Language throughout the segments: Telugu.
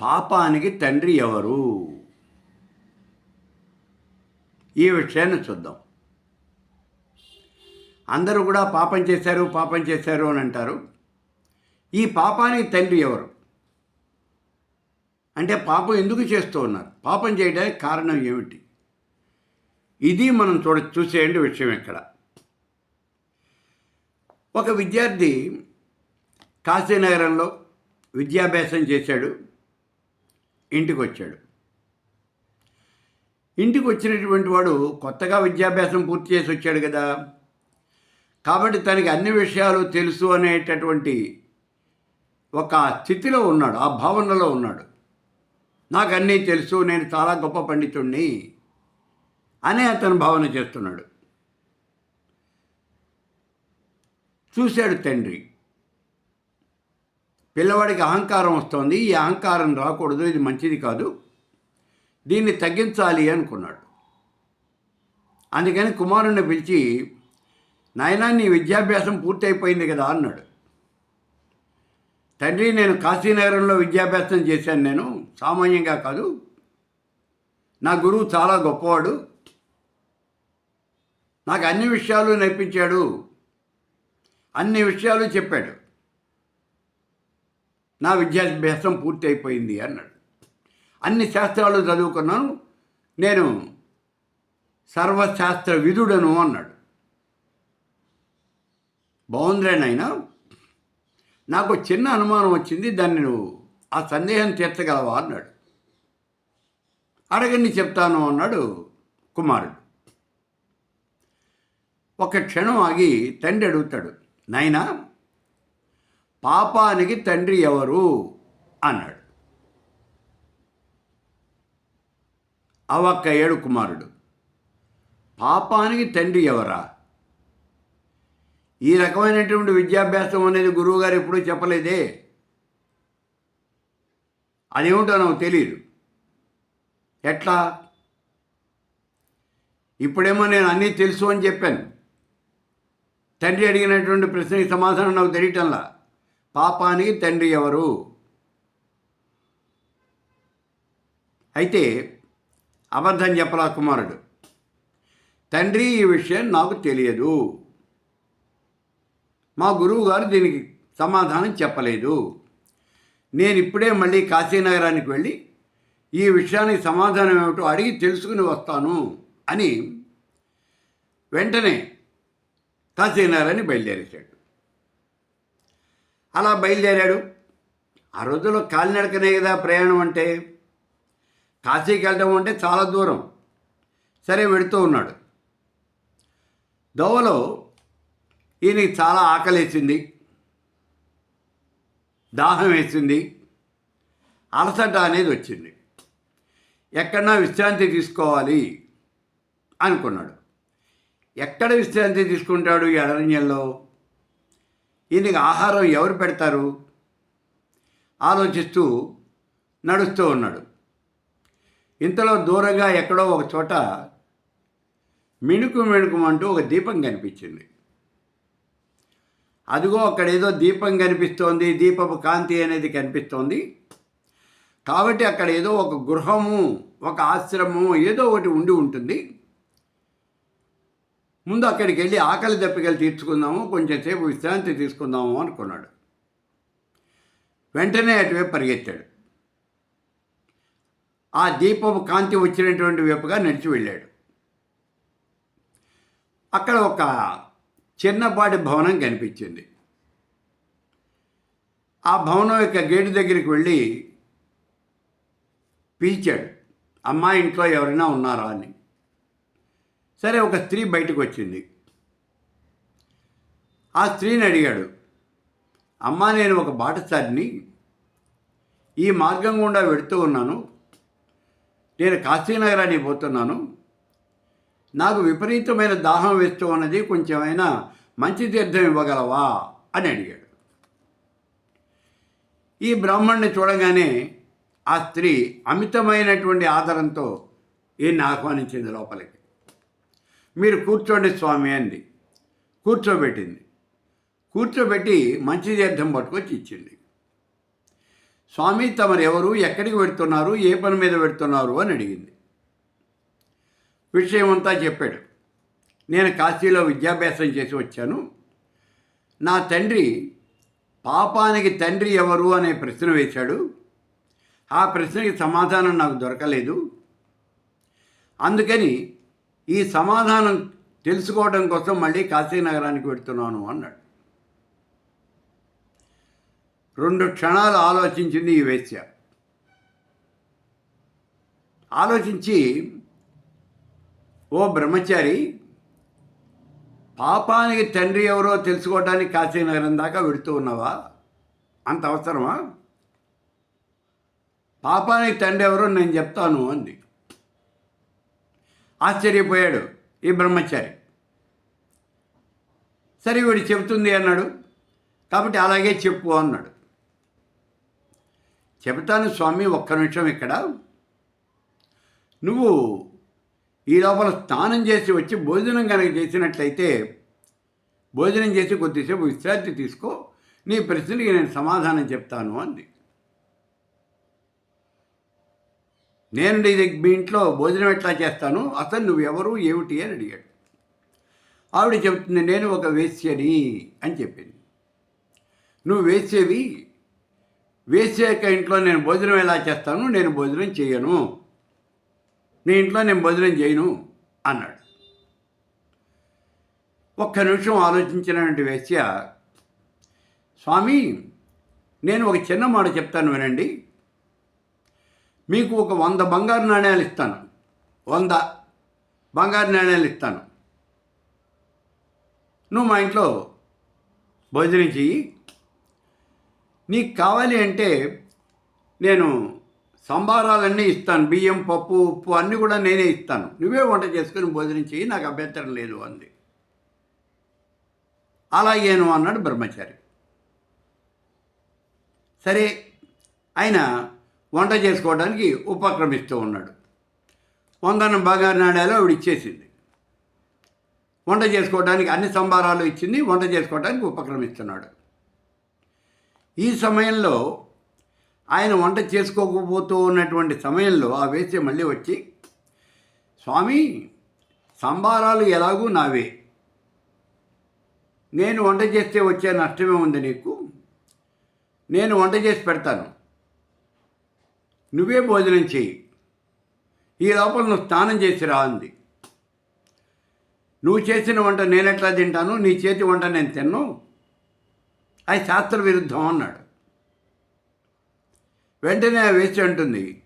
పాపానికి తండ్రి ఎవరు? ఈ విషయాన్ని చూద్దాం. అందరూ కూడా పాపం చేశారు పాపం చేశారు అని అంటారు. ఈ పాపానికి తండ్రి ఎవరు? అంటే పాపం ఎందుకు చేస్తూ ఉన్నారు? పాపం చేయడానికి కారణం ఏమిటి? ఇది మనం చూడ చూసేయండి విషయం ఇక్కడ ఒక విద్యార్థి కాశీనగరంలో విద్యాభ్యాసం చేశాడు. ఇంటికి వచ్చాడు ఇంటికి వచ్చినటువంటి వాడు కొత్తగా విద్యాభ్యాసం పూర్తి చేసి వచ్చాడు కదా. కాబట్టి తనకి అన్ని విషయాలు తెలుసు అనేటటువంటి ఒక స్థితిలో ఉన్నాడు ఆ భావనలో ఉన్నాడు. నాకు అన్నీ తెలుసు నేను చాలా గొప్ప పండితుణ్ణి అనే అతను భావన చేస్తున్నాడు. చూశాడు తండ్రి. పిల్లవాడికి అహంకారం వస్తుంది ఈ అహంకారం రాకూడదు ఇది మంచిది కాదు. దీన్ని తగ్గించాలి అనుకున్నాడు. అందుకని కుమారుణ్ణి పిలిచి నాయనా నీ విద్యాభ్యాసం పూర్తయిపోయింది కదా అన్నాడు. తండ్రి నేను కాశీనగరంలో విద్యాభ్యాసం చేశాను నేను సామాన్యంగా కాదు. నా గురువు చాలా గొప్పవాడు. నాకు అన్ని విషయాలు నేర్పించాడు. అన్ని విషయాలు చెప్పాడు. నా విద్యాభ్యాసం పూర్తి అయిపోయింది అన్నాడు. అన్ని శాస్త్రాలు చదువుకున్నాను. నేను సర్వశాస్త్ర విధుడను అన్నాడు. బాగుందిరే నాయనా. నాకు చిన్న అనుమానం వచ్చింది. దాన్ని నువ్వు ఆ సందేహం తీర్చగలవా అన్నాడు. అడగండి చెప్తాను అన్నాడు కుమారుడు. ఒక క్షణం ఆగి తండ్రి అడుగుతాడు నాయనా పాపానికి తండ్రి ఎవరు? అన్నాడు. అవక్క ఏడు కుమారుడు. పాపానికి తండ్రి ఎవరా? ఈ రకమైనటువంటి విద్యాభ్యాసం అనేది గురువుగారు ఎప్పుడూ చెప్పలేదే? అదేమిటో నాకు తెలియదు ఎట్లా? ఇప్పుడేమో నేను అన్నీ తెలుసు అని చెప్పాను. తండ్రి అడిగినటువంటి ప్రశ్నకి సమాధానం నాకు తెలియటంలా. పాపానికి తండ్రి ఎవరు? అయితే అబద్ధం చెప్పలా కుమారుడు? తండ్రి ఈ విషయం నాకు తెలియదు. మా గురువు గారు దీనికి సమాధానం చెప్పలేదు. నేను ఇప్పుడే మళ్ళీ కాశీనగరానికి వెళ్ళి ఈ విషయానికి సమాధానం ఏమిటో అడిగి తెలుసుకుని వస్తాను అని వెంటనే కాశీనగరాన్ని బయలుదేరేశాడు. అలా బయలుదేరాడు. ఆ రోజుల్లో కాలినడకనే కదా ప్రయాణం అంటే? కాశీకి వెళ్ళడం అంటే చాలా దూరం. సరే వెడుతూ ఉన్నాడు. దోవలో ఈయనకి చాలా ఆకలేసింది. దాహం వేసింది. అలసట అనేది వచ్చింది. ఎక్కడన్నా విశ్రాంతి తీసుకోవాలి అనుకున్నాడు. ఎక్కడ విశ్రాంతి తీసుకుంటాడు ఈ అరణ్యంలో? ఈయనకి ఆహారం ఎవరు పెడతారు? ఆలోచిస్తూ నడుస్తూ ఉన్నాడు. ఇంతలో దూరంగా ఎక్కడో ఒక చోట మిణుకు మిణుకుమంటూ ఒక దీపం కనిపించింది. అదిగో అక్కడ ఏదో దీపం కనిపిస్తోంది దీపపు కాంతి అనేది కనిపిస్తోంది. కాబట్టి అక్కడ ఏదో ఒక గృహము ఒక ఆశ్రమము ఏదో ఒకటి ఉండి ఉంటుంది. ముందు అక్కడికి వెళ్ళి ఆకలి దప్పికలు తీర్చుకుందాము కొంచెం సేపు విశ్రాంతి తీసుకుందాము అనుకున్నాడు. వెంటనే అటువైపు పరిగెత్తాడు. ఆ దీపపు కాంతి వచ్చినటువంటి వైపుగా నడిచి వెళ్ళాడు. అక్కడ ఒక చిన్నపాటి భవనం కనిపించింది. ఆ భవనం యొక్క గేటు దగ్గరికి వెళ్ళి పిలిచాడు అమ్మాయి ఇంట్లో ఎవరైనా ఉన్నారా? అని. సరే ఒక స్త్రీ బయటకు వచ్చింది ఆ స్త్రీని అడిగాడు అమ్మా నేను ఒక బాటసారిని. ఈ మార్గం గుండా వెడుతూ ఉన్నాను. నేను కాశీనగరానికి పోతున్నాను. నాకు విపరీతమైన దాహం వేస్తూ ఉన్నది. కొంచెమైనా మంచి తీర్థం ఇవ్వగలవా? అని అడిగాడు. ఈ బ్రాహ్మణ్ణి చూడగానే ఆ స్త్రీ అమితమైనటువంటి ఆదరంతో ఈయన్ని ఆహ్వానించింది లోపలికి. మీరు కూర్చోండి స్వామి అంది. కూర్చోబెట్టింది. కూర్చోబెట్టి మంచి తీర్థం పట్టుకొచ్చి ఇచ్చింది. స్వామి తమరు ఎవరు ఎక్కడికి పెడుతున్నారు ఏ పని మీద పెడుతున్నారు అని అడిగింది. విషయం అంతా చెప్పాడు. నేను కాశీలో విద్యాభ్యాసం చేసి వచ్చాను. నా తండ్రి పాపానికి తండ్రి ఎవరు అనే ప్రశ్న వేశాడు. ఆ ప్రశ్నకి సమాధానం నాకు దొరకలేదు. అందుకని ఈ సమాధానం తెలుసుకోవడం కోసం మళ్ళీ కాశీనగరానికి వెళ్తున్నాను అన్నాడు. రెండు క్షణాలు ఆలోచించింది ఈ వేశ్య. ఆలోచించి ఓ బ్రహ్మచారి పాపానికి తండ్రి ఎవరో తెలుసుకోవడానికి కాశీనగరం దాకా వెడుతూ ఉన్నావా? అంత అవసరమా? పాపానికి తండ్రి ఎవరో నేను చెప్తాను అంది. ఆశ్చర్యపోయాడు ఈ బ్రహ్మచారి. సరే వీడు చెబుతుంది అన్నాడు. కాబట్టి అలాగే చెప్పు అన్నాడు. చెబుతాను స్వామి ఒక్క నిమిషం ఇక్కడ. నువ్వు ఈ లోపల స్నానం చేసి వచ్చి భోజనం కనుక చేసినట్లయితే భోజనం చేసి కొద్దిసేపు విశ్రాంతి తీసుకో. నీ ప్రశ్నకి నేను సమాధానం చెప్తాను అంది. నేను నీ మీ ఇంట్లో భోజనం ఎట్లా చేస్తాను? అసలు నువ్వు ఎవరు ఏమిటి? అని అడిగాడు. ఆవిడ చెబుతుంది నేను ఒక వేశ్యని అని చెప్పింది. నువ్వు వేసేవి వేసాక ఇంట్లో నేను భోజనం ఎలా చేస్తాను? నేను భోజనం చేయను. నీ ఇంట్లో నేను భోజనం చేయను అన్నాడు. ఒక్క నిమిషం ఆలోచించినటువంటి వేశ్య స్వామి నేను ఒక చిన్న మాట చెప్తాను వినండి. మీకు ఒక వంద బంగారు నాణ్యాలు ఇస్తాను. వంద బంగారు నాణ్యాలు ఇస్తాను. నువ్వు మా ఇంట్లో భోజనం చెయ్యి. నీకు కావాలి అంటే నేను సంబారాలన్నీ ఇస్తాను. బియ్యం పప్పు ఉప్పు అన్నీ కూడా నేనే ఇస్తాను. నువ్వే వంట చేసుకుని భోజనం చెయ్యి. నాకు అభ్యంతరం లేదు అంది. అలాగేను అన్నాడు బ్రహ్మచారి. సరే ఆయన వంట చేసుకోవడానికి ఉపక్రమిస్తూ ఉన్నాడు. వందనం బంగారు నాణ్యాలు ఆవిడ ఇచ్చేసింది వంట చేసుకోవడానికి అన్ని సంబారాలు ఇచ్చింది వంట చేసుకోవడానికి ఉపక్రమిస్తున్నాడు. ఈ సమయంలో ఆయన వంట చేసుకోకపోతూ ఉన్నటువంటి సమయంలో ఆ వేసి మళ్ళీ వచ్చి స్వామి సంబారాలు ఎలాగూ నావే. నేను వంట చేస్తే వచ్చే నష్టమే ఉంది నీకు. నేను వంట చేసి పెడతాను. నువ్వే భోజనం చెయ్యి. ఈ లోపల నువ్వు స్నానం చేసి రా అంది. నువ్వు చేసిన వంట నేనెట్లా తింటాను? నీ చేతి వంట నేను తిన్ను? అది శాస్త్ర విరుద్ధం అన్నాడు. వెంటనే ఆ వేసి అంటుంది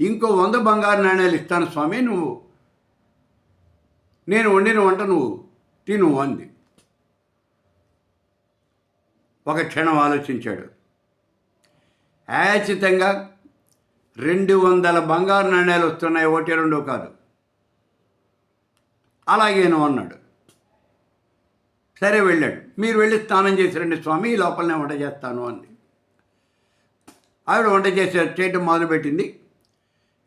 ఇంకో వంద బంగారు నాణ్యాలు ఇస్తాను స్వామి నువ్వు నేను వండిన వంట నువ్వు తిను అంది. ఒక క్షణం ఆలోచించాడు. యాచితంగా రెండు వందల బంగారు నాణ్యాలు వస్తున్నాయి ఒకటి రెండో కాదు. అలాగేను అన్నాడు. సరే వెళ్ళాడు. మీరు వెళ్ళి స్నానం చేసి రండి స్వామి ఈ లోపలనే వంట చేస్తాను అంది. ఆవిడ వంట చేసే చేయటం మొదలుపెట్టింది.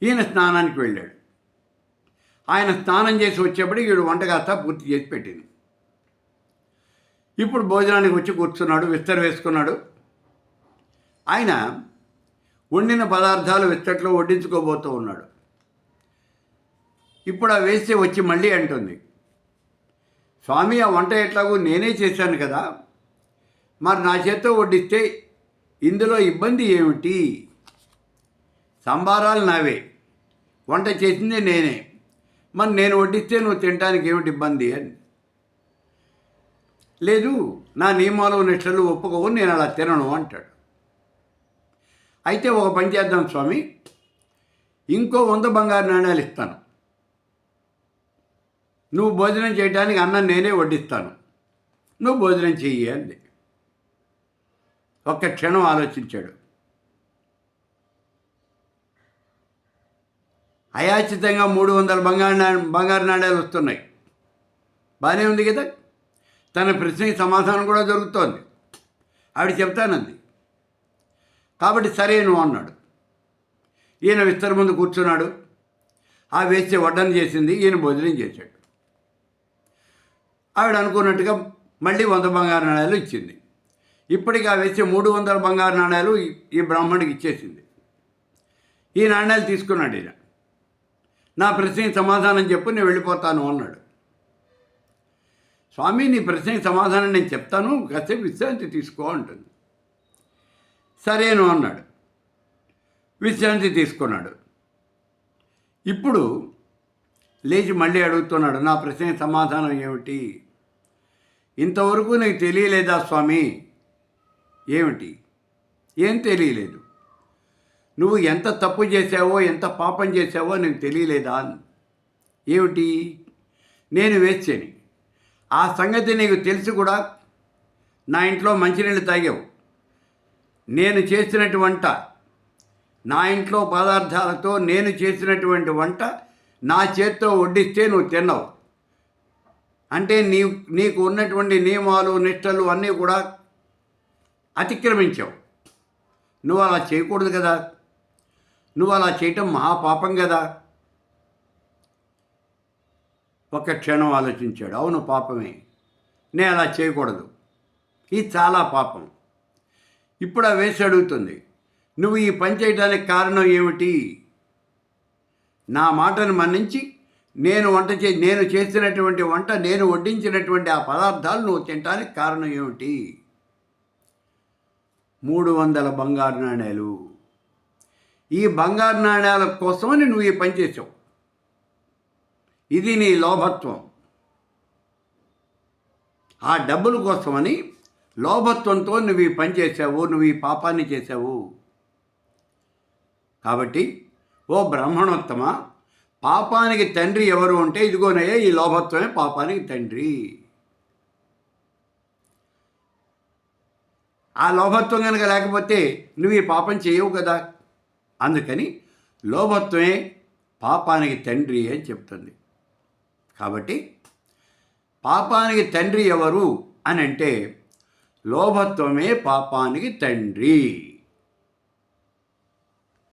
ఈయన స్నానానికి వెళ్ళాడు. ఆయన స్నానం చేసి వచ్చేప్పటికి వీడు వంట కాస్త పూర్తి చేసి పెట్టింది. ఇప్పుడు భోజనానికి వచ్చి కూర్చున్నాడు విస్తర వేసుకున్నాడు. ఆయన వండిన పదార్థాలు విస్తట్లో వడ్డించుకోబోతూ ఉన్నాడు. ఇప్పుడు ఆ వేస్తే వచ్చి మళ్ళీ అంటుంది. స్వామి ఆ వంట ఎట్లాగో నేనే చేశాను కదా. మరి నా చేత్తో వడ్డిస్తే ఇందులో ఇబ్బంది ఏమిటి? సంబారాలు నావే. వంట చేసిందే నేనే. మరి నేను వడ్డిస్తే నువ్వు తినడానికి ఏమిటి ఇబ్బంది? అని లేదు నా నియమాలు నిష్టలు ఒప్పుకోవు నేను అలా తినను అంటాడు. అయితే ఒక పని చేద్దాం స్వామి. ఇంకో వంద బంగారు నాణ్యాలు ఇస్తాను. నువ్వు భోజనం చేయడానికి అన్నం నేనే వడ్డిస్తాను. నువ్వు భోజనం చెయ్యి అంది. ఒక్క క్షణం ఆలోచించాడు. అయాచితంగా మూడు వందల బంగారు నా బంగారు నాణ్యాలు వస్తున్నాయి. బాగానే ఉంది కదా? తన ప్రశ్నకి సమాధానం కూడా దొరుకుతోంది. ఆవిడ చెప్తానంది. కాబట్టి సరేను అన్నాడు. ఈయన విస్తర ముందు కూర్చున్నాడు. ఆ వేస్తే వడ్డన చేసింది ఈయన భోజనం చేశాడు. ఆవిడ అనుకున్నట్టుగా మళ్ళీ వంద బంగారు నాణ్యాలు ఇచ్చింది. ఇప్పటికి ఆ వేసే మూడు వందల బంగారు నాణ్యాలు ఈ- ఈ బ్రాహ్మణుడికి ఇచ్చేసింది. ఈ నాణ్యాలు తీసుకున్నాడు ఈయన. నా ప్రశ్నకి సమాధానం చెప్పు నేను వెళ్ళిపోతాను అన్నాడు. స్వామి నీ ప్రశ్నకి సమాధానం నేను చెప్తాను కాసేపు విశ్రాంతి తీసుకో అంటుంది. సరేను అన్నాడు. విశ్రాంతి తీసుకున్నాడు. ఇప్పుడు లేచి మళ్ళీ అడుగుతున్నాడు నా ప్రశ్నకి సమాధానం ఏమిటి? ఇంతవరకు నీకు తెలియలేదా స్వామి? ఏమిటి? ఏం తెలియలేదు. నువ్వు ఎంత తప్పు చేసావో ఎంత పాపం చేసావో నీకు తెలియలేదా? ఏమిటి? నేను వేస్తేని ఆ సంగతి నీకు తెలిసి కూడా. నా ఇంట్లో మంచినీళ్ళు తాగావు. నేను చేసినటువంటి వంట. నా ఇంట్లో పదార్థాలతో నేను చేసినటువంటి వంట నా చేత్తో వడ్డిస్తే నువ్వు తిన్నావు. అంటే నీ నీకు ఉన్నటువంటి నియమాలు నిష్టలు అన్నీ కూడా అతిక్రమించావు. నువ్వు అలా చేయకూడదు కదా. నువ్వు అలా చేయటం మహాపాపం కదా. ఒక క్షణం ఆలోచించాడు. అవును పాపమే. నేను అలా చేయకూడదు. ఇది చాలా పాపం. ఇప్పుడు ఆ వేసి అడుగుతుంది. నువ్వు ఈ పని చేయడానికి కారణం ఏమిటి? నా మాటను మన్నించి నేను వంట చే నేను చేసినటువంటి వంట నేను వడ్డించినటువంటి ఆ పదార్థాలు నువ్వు తినడానికి కారణం ఏమిటి? మూడు వందల బంగారు నాణ్యాలు ఈ బంగారు నాణ్యాల కోసమని నువ్వు ఈ పని చేసావు ఇది నీ లోభత్వం. ఆ డబ్బుల కోసమని లోభత్వంతో నువ్వు ఈ పని చేసావు నువ్వు ఈ పాపాన్ని చేసావు కాబట్టి ఓ బ్రాహ్మణోత్తమ పాపానికి తండ్రి ఎవరు అంటే ఇదిగోనయ్యే ఈ లోభత్వమే పాపానికి తండ్రి. ఆ లోభత్వం కనుక లేకపోతే నువ్వు ఈ పాపం చేయవు కదా. అందుకని లోభత్వమే పాపానికి తండ్రి అని చెప్తుంది. కాబట్టి పాపానికి తండ్రి ఎవరు అని అంటే లోభత్వమే పాపానికి తండ్రి.